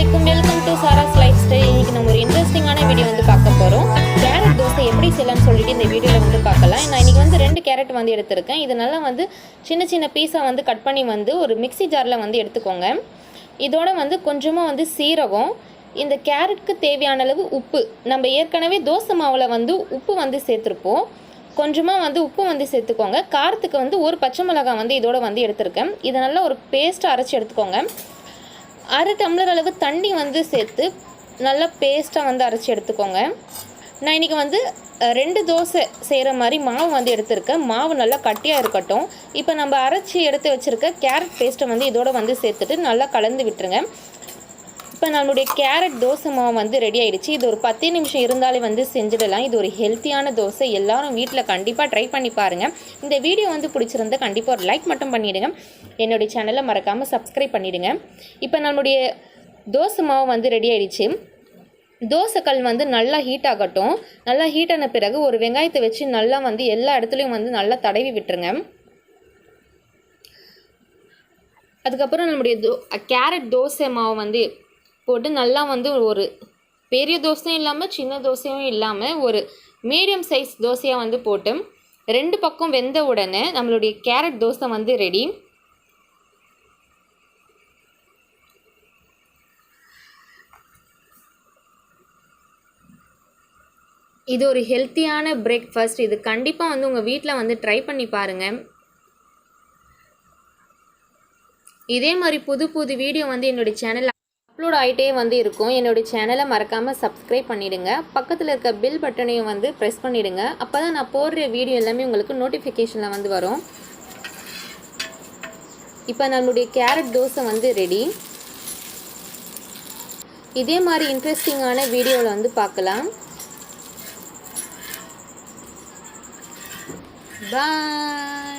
அலைக்கும். Welcome to சாராஸ் lifestyle இன்னைக்கு நம்ம ஒரு இன்ட்ரெஸ்டிங்கான வீடியோ வந்து பார்க்க போகிறோம் கேரட் தோசை எப்படி செய்யலாம்னு சொல்லிட்டு இந்த வீடியோவில் வந்து பார்க்கலாம். நான் இன்றைக்கி வந்து ரெண்டு கேரட் வந்து எடுத்திருக்கேன். இது நல்லா வந்து சின்ன சின்ன பீஸாக வந்து கட் பண்ணி வந்து ஒரு மிக்சி ஜாரில் வந்து எடுத்துக்கோங்க. இதோட வந்து கொஞ்சமாக வந்து சீரகம் இந்த கேரட்க்கு தேவையான அளவு உப்பு. நம்ம ஏற்கனவே தோசை மாவில் வந்து உப்பு வந்து சேர்த்துருப்போம். கொஞ்சமாக வந்து உப்பு வந்து சேர்த்துக்கோங்க. காரத்துக்கு வந்து ஒரு பச்சை மிளகாய் வந்து இதோட வந்து எடுத்திருக்கேன். இதை நல்லா ஒரு பேஸ்ட்டாக அரைச்சி எடுத்துக்கோங்க. அரை டம்ளர் அளவு தண்ணி வந்து சேர்த்து நல்லா பேஸ்ட்டாக வந்து அரைச்சி எடுத்துக்கோங்க. நான் இன்றைக்கி வந்து ரெண்டு தோசை செய்கிற மாதிரி மாவு வந்து எடுத்திருக்கேன். மாவு நல்லா கட்டியாக இருக்கட்டும். இப்போ நம்ம அரைச்சி எடுத்து வச்சுருக்க கேரட் பேஸ்ட்டை வந்து இதோட வந்து சேர்த்துட்டு நல்லா கலந்து விட்டுருங்க. இப்போ நம்மளுடைய கேரட் தோசை மாவு வந்து ரெடி ஆயிடுச்சு. இது ஒரு பத்து நிமிஷம் இருந்தாலே வந்து செஞ்சிடலாம். இது ஒரு ஹெல்த்தியான தோசை. எல்லாரும் வீட்டில் கண்டிப்பாக ட்ரை பண்ணி பாருங்கள் இந்த வீடியோ வந்து பிடிச்சிருந்தா கண்டிப்பாக ஒரு லைக் மட்டும் பண்ணிவிடுங்க என்னுடைய சேனலை மறக்காமல் சப்ஸ்கிரைப் பண்ணிவிடுங்க இப்போ நம்மளுடைய தோசை மாவு வந்து ரெடி ஆயிடுச்சு. தோசைக்கல் வந்து நல்லா ஹீட் ஆகட்டும். நல்லா ஹீட் ஆன பிறகு ஒரு வெங்காயத்தை வச்சு நல்லா வந்து எல்லா இடத்துலையும் வந்து நல்லா தடவி விட்டுருங்க. அதுக்கப்புறம் நம்முடைய தோ கேரட் தோசை மாவு வந்து போட்டு நல்லா வந்து ஒரு பெரிய தோசையும் இல்லாமல் சின்ன தோசையும் இல்லாமல் ஒரு மீடியம் சைஸ் தோசையாக வந்து போட்டு ரெண்டு பக்கம் வெந்த உடனே நம்மளுடைய கேரட் தோசை வந்து ரெடி. இது ஒரு ஹெல்த்தியான பிரேக்ஃபாஸ்ட் இது கண்டிப்பாக வந்து உங்கள் வீட்டில் வந்து ட்ரை பண்ணி பாருங்கள் இதே மாதிரி புது புது வீடியோ வந்து என்னுடைய சேனலில் அப்லோட் ஆகிட்டே வந்து இருக்கும். என்னுடைய சேனலை மறக்காமல் சப்ஸ்கிரைப் பண்ணிவிடுங்க பக்கத்தில் இருக்க பில் பட்டனையும் வந்து ப்ரெஸ் பண்ணிவிடுங்க அப்போ தான் நான் போடுற வீடியோ எல்லாமே உங்களுக்கு நோட்டிஃபிகேஷனில் வந்து வரும். இப்போ நம்மளுடைய கேரட் தோசை வந்து ரெடி இதே மாதிரி இன்ட்ரெஸ்டிங்கான வீடியோவில் வந்து பார்க்கலாம். பாய்